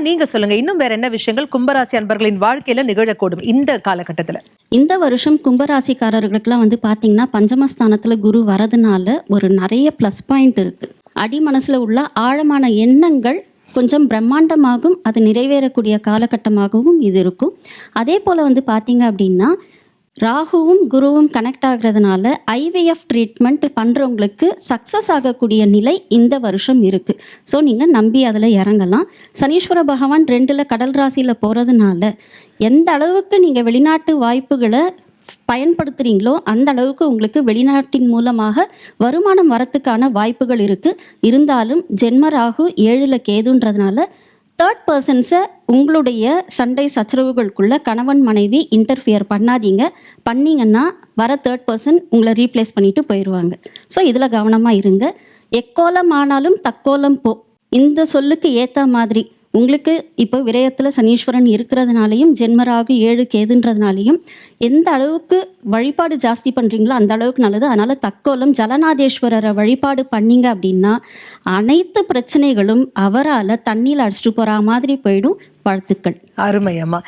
நீங்க சொல்லுங்க இன்னும் வேற என்ன விஷயங்கள் கும்பராசி அன்பர்களின் வாழ்க்கையில நிகழக்கூடும் இந்த காலகட்டத்துல? இந்த வருஷம் கும்பராசிக்காரர்களுக்குலாம் வந்து பார்த்தீங்கன்னா பஞ்சமஸ்தானத்தில் குரு வரதுனால ஒரு நிறைய ப்ளஸ் பாயிண்ட் இருக்குது அடி மனசில் உள்ள ஆழமான எண்ணங்கள் கொஞ்சம் பிரம்மாண்டமாகும் அது நிறைவேறக்கூடிய காலகட்டமாகவும் இது இருக்கும். அதே போல் வந்து பார்த்தீங்க அப்படின்னா ராகுவும் குருவும் கனெக்ட் ஆகிறதுனால ஐவிஎஃப் ட்ரீட்மெண்ட் பண்ணுறவங்களுக்கு சக்ஸஸ் ஆகக்கூடிய நிலை இந்த வருஷம் இருக்குது ஸோ நீங்கள் நம்பி அதில் இறங்கலாம். சனீஸ்வர பகவான் ரெண்டில் கடல் ராசியில் போகிறதுனால எந்த அளவுக்கு நீங்கள் வெளிநாட்டு வாய்ப்புகளை பயன்படுத்துகிறீங்களோ அந்த அளவுக்கு உங்களுக்கு வெளிநாட்டின் மூலமாக வருமானம் வரத்துக்கான வாய்ப்புகள் இருக்குது இருந்தாலும் ஜென்ம ராகு ஏழில் கேதுன்றதுனால தேர்ட் பர்சன்ஸை உங்களுடைய சண்டை சச்சரவுகளுக்குள்ள கணவன் மனைவி இன்டர்ஃபியர் பண்ணாதீங்க. பண்ணீங்கன்னா வர தேர்ட் பர்சன் உங்களை ரீப்ளேஸ் பண்ணிட்டு போயிடுவாங்க ஸோ இதில் கவனமாக இருங்க. எக்கோலம் ஆனாலும் தக்கோலம் போ. இந்த சொல்லுக்கு ஏற்ற மாதிரி உங்களுக்கு இப்போ விரயத்தில் சனீஸ்வரன் இருக்கிறதுனாலையும் ஜென்மராகு ஏழு கேதுன்றதுனாலையும் எந்த அளவுக்கு வழிபாடு ஜாஸ்தி பண்ணுறீங்களோ அந்த அளவுக்கு நல்லது. அதனால் தக்கோலம் ஜலநாதேஸ்வரரை வழிபாடு பண்ணீங்க அப்படின்னா அனைத்து பிரச்சனைகளும் அவரால் தண்ணியில் அடிச்சிட்டு போகிற மாதிரி போயிடும் வாழ்த்துக்கள். அருமையம்மா